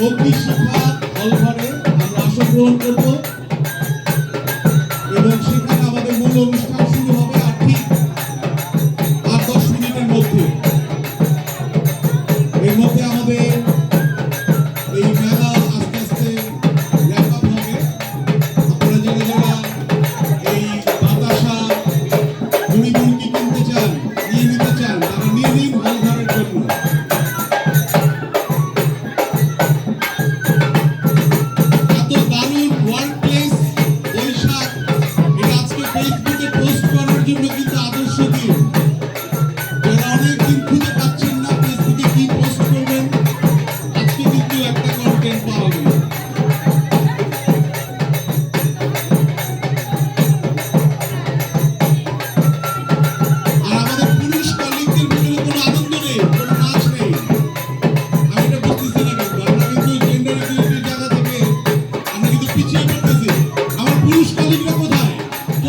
অগ্নিশিখা অলভারে আমরা আসন গ্রহণ করব Thank you.